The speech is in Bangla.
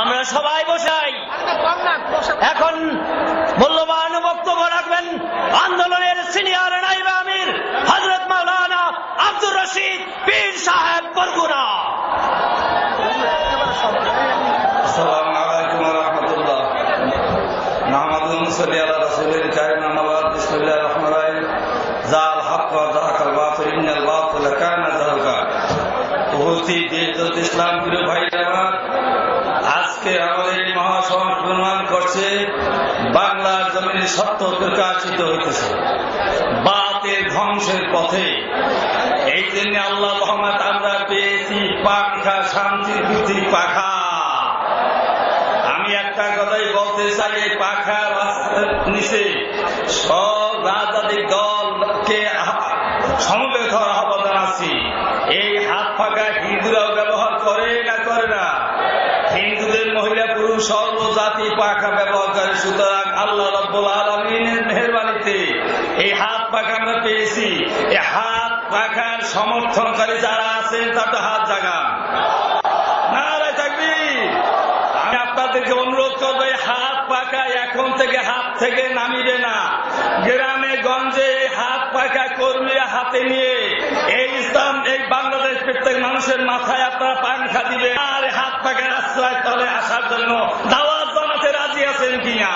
আমরা সবাই বসাই। এখন মূল্যবান বক্তব্য রাখবেন আন্দোলনের সিনিয়র নাইব আমির হজরত মৌলানা আব্দুর রশিদ পীর সাহেব বরগুনা। ইসলাম প্রিয় ভাই জানা করছে, বাংলার জমিনে সত্য প্রকাশিত হইতেছে। বাতের ধ্বংসের পথে। এই জন্য আল্লাহ মোহাম্মদ আমরা পেয়েছি পাখা শান্তির প্রতি পাখা। আমি একটা কথাই বলতে চাই, এই পাখা নিচে সব রাজনৈতিক দলকে সমবেত হওয়ার আহ্বান জানাচ্ছি এই হাত ফাঁকা হিন্দুরাও ব্যবহার করে না করে না। সর্বজাতি পাখা ব্যবহার করে সুতরাং আল্লাহ রব্বুল আলমিনের মেহরবানিতে এই হাত পাখা আমরা পেয়েছি। এই হাত পাখার সমর্থনকারী যারা আছেন তাতে হাত আপনাদেরকে অনুরোধ করব হাত পাকা এখন থেকে হাত থেকে নামিবে না। গ্রামে, গঞ্জে হাত পাকা কর্মীরা হাতে নিয়ে এই ইসলাম, এই বাংলাদেশ প্রত্যেক মানুষের মাথায় আপনারা পাংখা দিবে আর হাত পাকার আশ্রয় তলে আসার জন্য দাওয়াত বানাতে রাজি আছেন কিনা?